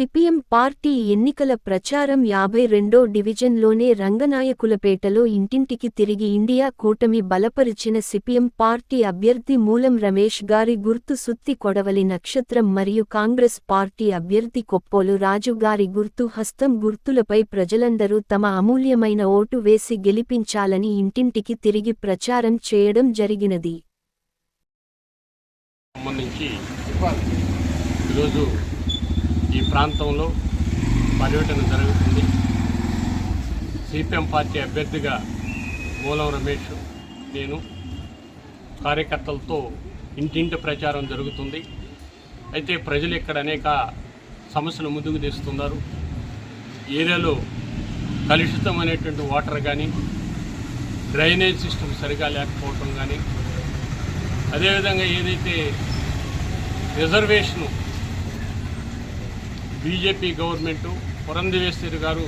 CPM party ఎన్నికల ప్రచారం యాభై రెండో డివిజన్లోనే రంగనాయకులపేటలో ఇంటింటికి తిరిగి ఇండియా కూటమి బలపరిచిన సిపిఎం పార్టీ అభ్యర్థి మూలం రమేష్ గారి గుర్తు సుత్తి కొడవలి నక్షత్రం మరియు కాంగ్రెస్ పార్టీ అభ్యర్థి కొప్పోలు రాజు గారి గుర్తు హస్తం గుర్తులపై ప్రజలందరూ తమ అమూల్యమైన ఓటు వేసి గెలిపించాలని ఇంటింటికి తిరిగి ప్రచారం చేయడం జరిగినది. ఈరోజు ఈ ప్రాంతంలో పర్యటన జరుగుతుంది. సిపిఎం పార్టీ అభ్యర్థిగా మూలం రమేష్ నేను కార్యకర్తలతో ఇంటింటి ప్రచారం జరుగుతుంది. అయితే ప్రజలు ఇక్కడ అనేక సమస్యలు ముందుకు తీస్తున్నారు. ఏరియాలో కలుషితమైనటువంటి వాటర్ కానీ డ్రైనేజ్ సిస్టమ్ సరిగా లేకపోవటం కానీ అదేవిధంగా ఏదైతే రిజర్వేషను బీజేపీ గవర్నమెంట్ పురంధేశ్వరి గారు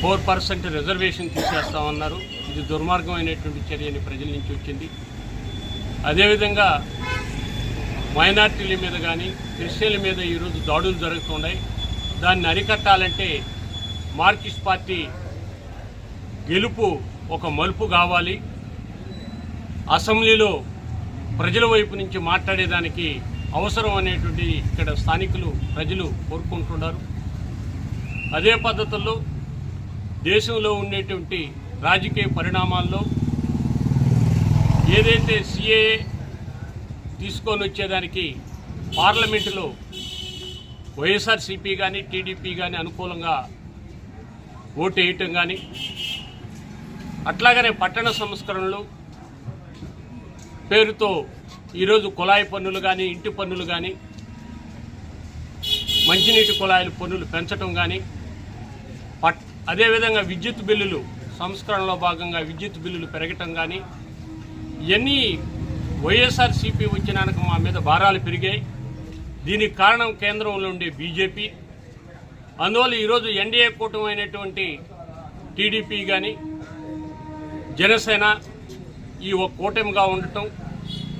ఫోర్ పర్సెంట్ రిజర్వేషన్ తీసేస్తామన్నారు ఇది దుర్మార్గమైనటువంటి చర్యని ప్రజల నుంచి వచ్చింది. అదేవిధంగా మైనార్టీల మీద కానీ క్రిస్టియన్ల మీద ఈరోజు దాడులు జరుగుతున్నాయి. దాన్ని అరికట్టాలంటే మార్కిస్ట్ పార్టీ గెలుపు ఒక మలుపు కావాలి. అసెంబ్లీలో ప్రజల వైపు నుంచి మాట్లాడేదానికి అవసరం అనేటువంటి ఇక్కడ స్థానికులు ప్రజలు కోరుకుంటున్నారు. అదే పద్ధతుల్లో దేశంలో ఉండేటువంటి రాజకీయ పరిణామాల్లో ఏదైతే సిఏఏ తీసుకొని వచ్చేదానికి పార్లమెంటులో వైఎస్ఆర్సీపీ కానీ టీడీపీ కానీ అనుకూలంగా ఓటు వేయటం కానీ అట్లాగనే పట్టణ సంస్కరణలు పేరుతో ఈరోజు కుళాయి పన్నులు కానీ ఇంటి పన్నులు కానీ మంచినీటి కుళాయిల పన్నులు పెంచడం కానీ పట్ అదేవిధంగా విద్యుత్ బిల్లులు సంస్కరణలో భాగంగా విద్యుత్ బిల్లులు పెరగటం కానీ ఇవన్నీ వైఎస్ఆర్సీపీ వచ్చినాక మా మీద భారాలు పెరిగాయి. దీనికి కారణం కేంద్రంలో ఉండే బీజేపీ. అందువల్ల ఈరోజు ఎన్డీఏ కూటమి అయినటువంటి టీడీపీ కానీ జనసేన ఈ ఒక కూటమిగా ఉండటం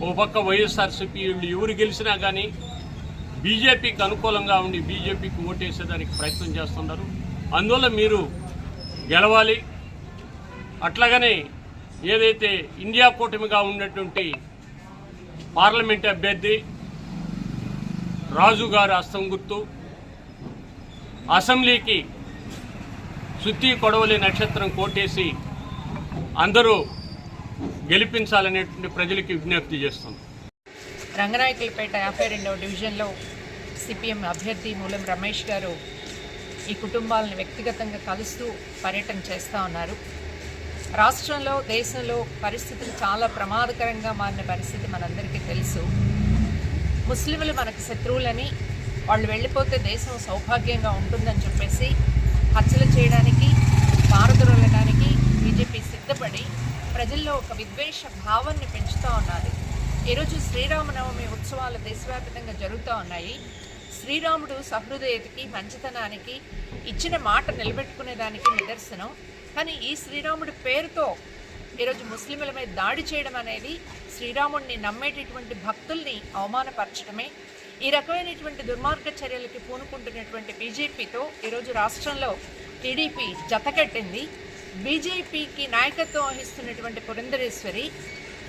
ఓ పక్క వైఎస్ఆర్సీపీ వీళ్ళు ఎవరు గెలిచినా కానీ బీజేపీకి అనుకూలంగా ఉండి బీజేపీకి ఓటేసేదానికి ప్రయత్నం చేస్తున్నారు. అందువల్ల మీరు గెలవాలి. అట్లాగనే ఏదైతే ఇండియా కూటమిగా ఉన్నటువంటి పార్లమెంట్ అభ్యర్థి రాజు గారు హస్తం గుర్తు అసెంబ్లీకి సుత్తి కొడవలి నక్షత్రం కోటేసి అందరూ గెలిపించాలనేటువంటి ప్రజలకు విజ్ఞప్తి చేస్తుంది రంగనాయకులపేట యాభై రెండవ డివిజన్లో సిపిఎం అభ్యర్థి మూలం రమేష్ గారు ఈ కుటుంబాలను వ్యక్తిగతంగా కలుస్తూ పర్యటన చేస్తూ ఉన్నారు. రాష్ట్రంలో దేశంలో పరిస్థితులు చాలా ప్రమాదకరంగా మారిన పరిస్థితి మనందరికీ తెలుసు. ముస్లింలు మనకు శత్రువులని వాళ్ళు వెళ్ళిపోతే దేశం సౌభాగ్యంగా ఉంటుందని చెప్పేసి హత్యలు చేయడానికి పారదొరలడానికి బీజేపీ సిద్ధపడి ప్రజల్లో ఒక విద్వేష భావాన్ని పెంచుతూ ఉన్నారు. ఈరోజు శ్రీరామనవమి ఉత్సవాలు దేశవ్యాప్తంగా జరుగుతూ ఉన్నాయి. శ్రీరాముడు సహృదయతకి మంచితనానికి ఇచ్చిన మాట నిలబెట్టుకునేదానికి నిదర్శనం. కానీ ఈ శ్రీరాముడి పేరుతో ఈరోజు ముస్లింల మీద దాడి చేయడం అనేది శ్రీరాముడిని నమ్మేటటువంటి భక్తుల్ని అవమానపరచడమే. ఈ రకమైనటువంటి దుర్మార్గ చర్యలకి పూనుకుంటున్నటువంటి బీజేపీతో ఈరోజు రాష్ట్రంలో టీడీపీ జతకట్టింది బీజేపీకి నాయకత్వం వహిస్తున్నటువంటి పురంధరేశ్వరి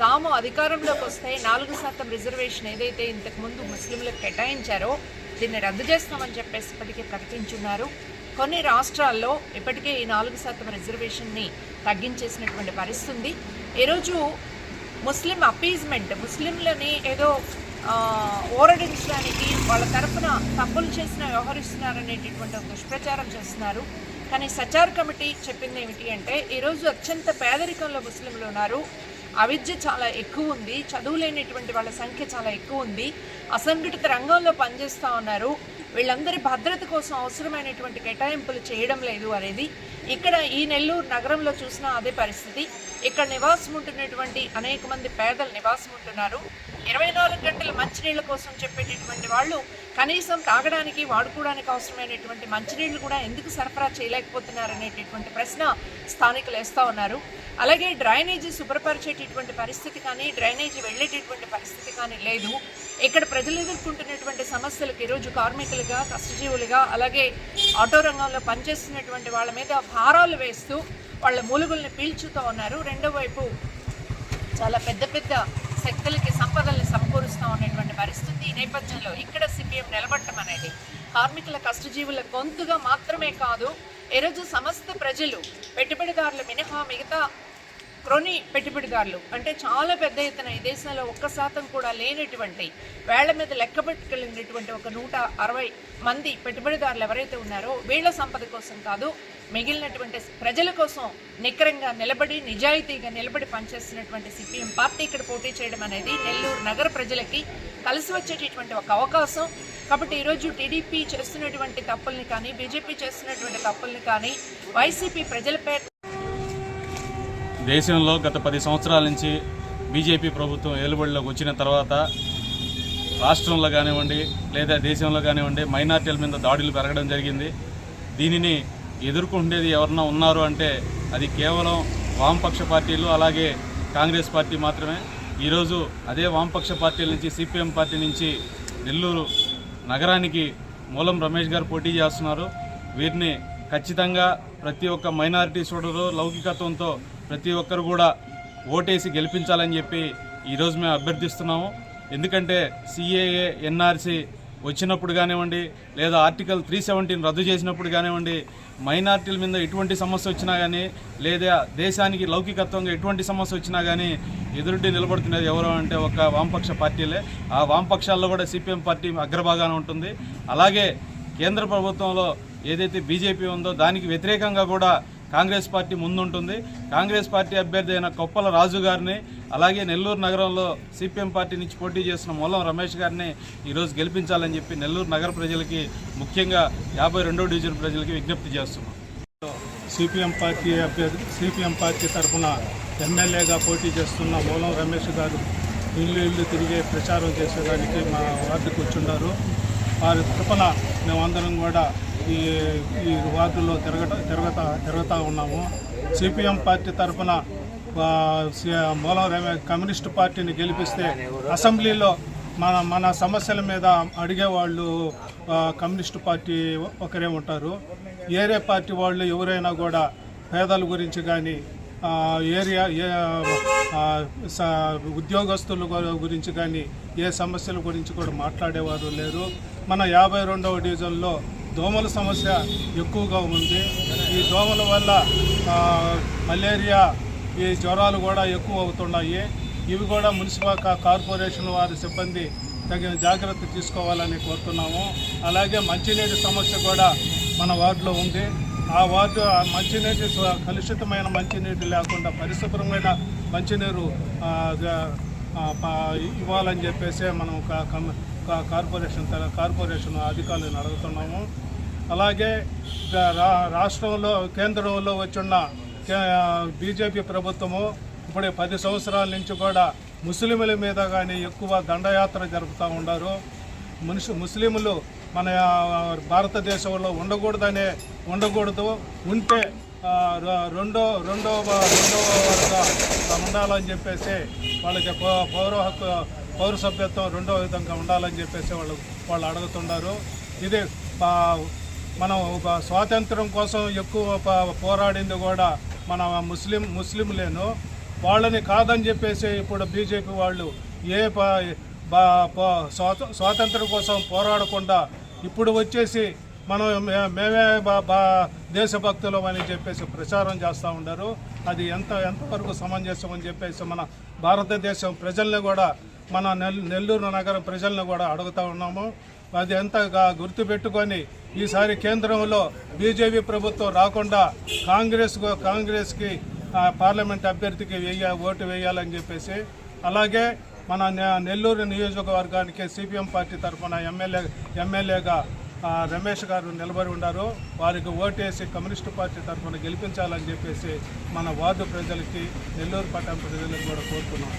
తాము అధికారంలోకి వస్తే నాలుగు శాతం రిజర్వేషన్ ఏదైతే ఇంతకుముందు ముస్లింలకు కేటాయించారో దీన్ని రద్దు చేస్తామని చెప్పేసి ఇప్పటికే ప్రకటించున్నారు. కొన్ని రాష్ట్రాల్లో ఇప్పటికే ఈ నాలుగు శాతం రిజర్వేషన్ని తగ్గించేసినటువంటి పరిస్థితి ఉంది ఈరోజు ముస్లిం అపీజ్మెంట్ ముస్లింలని ఏదో ఓరడించడానికి వాళ్ళ తరఫున తప్పులు చేసిన వ్యవహరిస్తున్నారనేటటువంటి దుష్ప్రచారం చేస్తున్నారు. కానీ సచార్ కమిటీ చెప్పింది ఏమిటి అంటే ఈరోజు అత్యంత పేదరికంలో ముస్లింలు ఉన్నారు. అవిద్య చాలా ఎక్కువ ఉంది. చదువు లేనిటువంటి వాళ్ళ సంఖ్య చాలా ఎక్కువ ఉంది. అసంఘటిత రంగంలో పనిచేస్తూ ఉన్నారు. వీళ్ళందరి భద్రత కోసం అవసరమైనటువంటి కేటాయింపులు చేయడం లేదు అనేది ఇక్కడ ఈ నెల్లూరు నగరంలో చూసినా అదే పరిస్థితి. ఇక్కడ నివాసం ఉంటున్నటువంటి అనేక మంది పేదలు నివాసం ఉంటున్నారు. ఇరవై నాలుగు గంటల మంచినీళ్ళ కోసం చెప్పేటటువంటి వాళ్ళు కనీసం తాగడానికి వాడుకోవడానికి అవసరమైనటువంటి మంచినీళ్ళు కూడా ఎందుకు సరఫరా చేయలేకపోతున్నారు అనేటటువంటి ప్రశ్న స్థానికులు వేస్తూ ఉన్నారు. అలాగే డ్రైనేజీ శుభ్రపరిచేటటువంటి పరిస్థితి కానీ డ్రైనేజీ వెళ్ళేటటువంటి పరిస్థితి కానీ లేదు. ఇక్కడ ప్రజలు ఎదుర్కొంటున్నటువంటి సమస్యలకు ఈరోజు కార్మికులుగా కష్టజీవులుగా అలాగే ఆటో రంగంలో పనిచేస్తున్నటువంటి వాళ్ళ మీద భారాలు వేస్తూ వాళ్ళ మూలుగుల్ని పీల్చుతూ ఉన్నారు. రెండో వైపు చాలా పెద్ద పెద్ద శక్తులకి సంపదల్ని సమకూరుస్తూ ఉన్నటువంటి పరిస్థితి ఈ నేపథ్యంలో ఇక్కడ సిపిఎం నిలబడటం అనేది కార్మికుల కష్టజీవుల గొంతుగా మాత్రమే కాదు ఈరోజు సమస్త ప్రజలు పెట్టుబడిదారులు మినహా మిగతా క్రొని పెట్టుబడిదారులు. అంటే చాలా పెద్ద ఎత్తున ఈ దేశంలో ఒక్క శాతం కూడా లేనటువంటి వేళ్ళ మీద లెక్క పెట్టుకెళ్ళినటువంటి ఒక నూట అరవై మంది పెట్టుబడిదారులు ఎవరైతే ఉన్నారో వీళ్ళ సంపద కోసం కాదు మిగిలినటువంటి ప్రజల కోసం నికరంగా నిలబడి నిజాయితీగా నిలబడి పనిచేస్తున్నటువంటి సిపిఎం పార్టీ ఇక్కడ పోటీ చేయడం అనేది నెల్లూరు నగర ప్రజలకి కలిసి వచ్చేటటువంటి ఒక అవకాశం. కాబట్టి ఈరోజు టీడీపీ చేస్తున్నటువంటి తప్పుల్ని కానీ బీజేపీ చేస్తున్నటువంటి తప్పుల్ని కానీ వైసీపీ ప్రజలపై దేశంలో గత పది సంవత్సరాల నుంచి బీజేపీ ప్రభుత్వం ఏలుబడిలోకి వచ్చిన తర్వాత రాష్ట్రంలో కానివ్వండి లేదా దేశంలో కానివ్వండి మైనార్టీల మీద దాడులు పెరగడం జరిగింది. దీనిని ఎదుర్కొండేది ఎవరన్నా ఉన్నారు అంటే అది కేవలం వామపక్ష పార్టీలు అలాగే కాంగ్రెస్ పార్టీ మాత్రమే. ఈరోజు అదే వామపక్ష పార్టీల నుంచి సిపిఎం పార్టీ నుంచి నెల్లూరు నగరానికి మూలం రమేష్ గారు పోటీ చేస్తున్నారు. వీరిని ఖచ్చితంగా ప్రతి ఒక్క మైనారిటీ సోదరు లౌకికత్వంతో ప్రతి ఒక్కరు కూడా ఓటేసి గెలిపించాలని చెప్పి ఈరోజు మేము అభ్యర్థిస్తున్నాము. ఎందుకంటే సిఏఏ ఎన్ఆర్సి వచ్చినప్పుడు కానివ్వండి లేదా ఆర్టికల్ త్రీ సెవెంటీన్ రద్దు చేసినప్పుడు కానివ్వండి మైనార్టీల మీద ఎటువంటి సమస్య వచ్చినా కానీ లేదా దేశానికి లౌకికత్వంగా ఎటువంటి సమస్య వచ్చినా కానీ ఎదురుండి నిలబడుతున్నది ఎవరు అంటే ఒక వామపక్ష పార్టీలే. ఆ వామపక్షాల్లో కూడా సిపిఎం పార్టీ అగ్రభాగాన ఉంటుంది. అలాగే కేంద్ర ప్రభుత్వంలో ఏదైతే బీజేపీ ఉందో దానికి వ్యతిరేకంగా కూడా కాంగ్రెస్ పార్టీ ముందుంటుంది. కాంగ్రెస్ పార్టీ అభ్యర్థి అయిన కొప్పల రాజు గారిని అలాగే నెల్లూరు నగరంలో సిపిఎం పార్టీ నుంచి పోటీ చేసిన మూలం రమేష్ గారిని ఈరోజు గెలిపించాలని చెప్పి నెల్లూరు నగర ప్రజలకి ముఖ్యంగా యాభై రెండో డివిజన్ ప్రజలకి విజ్ఞప్తి చేస్తున్నాం. సిపిఎం పార్టీ అభ్యర్థి సిపిఎం పార్టీ తరఫున ఎమ్మెల్యేగా పోటీ చేస్తున్న మూలం రమేష్ గారు ఇల్లు ఇల్లు తిరిగే ప్రచారం చేసేదానికి మా వార్డుకు వచ్చున్నారు వారి తరఫున మేమందరం కూడా ఈ ఈ వార్డుల్లో తిరగట తిరగతా తిరుగుతూ ఉన్నాము. సిపిఎం పార్టీ తరఫున మూలం కమ్యూనిస్ట్ కమ్యూనిస్టు పార్టీని గెలిపిస్తే అసెంబ్లీలో మన మన సమస్యల మీద అడిగేవాళ్ళు ఆ, కమ్యూనిస్టు పార్టీ ఒకరే ఉంటారు. ఏరే పార్టీ వాళ్ళు ఎవరైనా కూడా పేదల గురించి కానీ ఏరియా ఏ స- ఉద్యోగస్తుల గురించి కానీ ఏ సమస్యల గురించి కూడా మాట్లాడేవారు లేరు. మన యాభై రెండవ డివిజన్లో దోమల సమస్య ఎక్కువగా ఉంది. ఈ దోమల వల్ల మలేరియా ఈ జ్వరాలు కూడా ఎక్కువ అవుతున్నాయి. ఇవి కూడా మున్సిపల్ కార్పొరేషన్ వారి సిబ్బంది తగిన జాగ్రత్త తీసుకోవాలని కోరుతున్నాము. అలాగే మంచినీటి సమస్య కూడా మన వార్డులో ఉంది. ఆ వార్డు మంచినీటి కలుషితమైన మంచినీటి లేకుండా పరిశుభ్రమైన మంచినీరు ఇవ్వాలని చెప్పేసి మనం కార్పొరేషన్ కార్పొరేషన్ అధికారులను అడుగుతున్నాము. అలాగే రా- రాష్ట్రంలో కేంద్రంలో వచ్చిన బీజేపీ ప్రభుత్వము ఇప్పుడు పది సంవత్సరాల నుంచి కూడా ముస్లింల మీద కానీ ఎక్కువ దండయాత్ర జరుపుతూ ఉన్నారు మనుషు ముస్లింలు మన భారతదేశంలో ఉండకూడదనే ఉండకూడదు. ఉంటే రెండో రెండో రెండో ఉండాలని చెప్పేసి వాళ్ళకి పౌర హక్కు పౌర సభ్యత్వం రెండో విధంగా ఉండాలని చెప్పేసి వాళ్ళు వాళ్ళు అడుగుతున్నారు ఇది మనం ఒక స్వాతంత్రం కోసం ఎక్కువ పోరాడింది కూడా మన ముస్లిం ముస్లింలేను. వాళ్ళని కాదని చెప్పేసి ఇప్పుడు బీజేపీ వాళ్ళు ఏ బా- స్వాతంత్రం కోసం పోరాడకుండా ఇప్పుడు వచ్చేసి మనం మే- మేమే బా- బా- దేశభక్తులం అని చెప్పేసి ప్రచారం చేస్తూ ఉండరు. అది ఎంత ఎంతవరకు సమంజసం అని చెప్పేసి మన భారతదేశం ప్రజల్ని కూడా మన నెల్ నెల్లూరు నగరం ప్రజల్ని కూడా అడుగుతా ఉన్నాము. అది ఎంతగా గుర్తుపెట్టుకొని ఈసారి కేంద్రంలో బీజేపీ ప్రభుత్వం రాకుండా కాంగ్రెస్ కాంగ్రెస్కి పార్లమెంట్ అభ్యర్థికి వేయ ఓటు వేయాలని చెప్పేసి అలాగే మన నెల్లూరు నియోజకవర్గానికి సిపిఎం పార్టీ తరఫున ఎమ్మెల్యే ఎమ్మెల్యేగా రమేష్ గారు నిలబడి ఉన్నారు. వారికి ఓటేసి కమ్యూనిస్టు పార్టీ తరఫున గెలిపించాలని చెప్పేసి మన వార్డు ప్రజలకి నెల్లూరు పట్టణ ప్రజలకు కూడా కోరుతున్నాం.